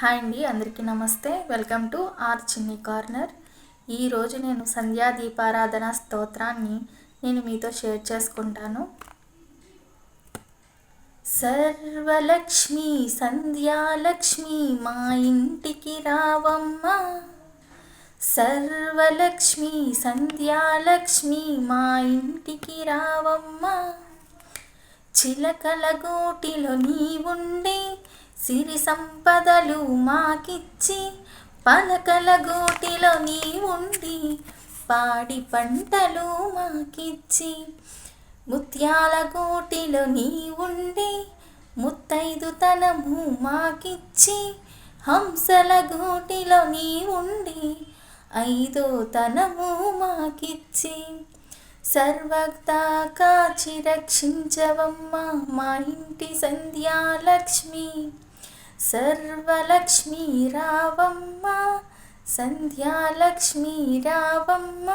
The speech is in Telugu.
హాయ్ అండి అందరికీ నమస్తే. Welcome to R Chinni corner. ఈరోజు నేను సంధ్యా దీపారాధన స్తోత్రాన్ని నేను మీతో షేర్ చేసుకుంటాను. సర్వలక్ష్మి సంధ్యాలక్ష్మి మా ఇంటికి రావమ్మా. సర్వలక్ష్మి సంధ్యాలక్ష్మి మా ఇంటికి రావమ్మా. చిలకల గూటిలో నీవుండే సిరి సంపదలు మాకిచ్చి పలకల గూటిలో ఉండి పాడి పంటలు మాకిచ్చి ముత్యాల గూటిలో ఉండి ముత్తైదు తనము మాకిచ్చి హంసల గూటిలో ఉండి ఐదో తనము మాకిచ్చి. సర్వక్తా కాచి రక్షించవమ్మ మా ఇంటి సంధ్యాలక్ష్మి. సర్వలక్ష్మి రావమ్మ సంధ్యాలక్ష్మి రావమ్మ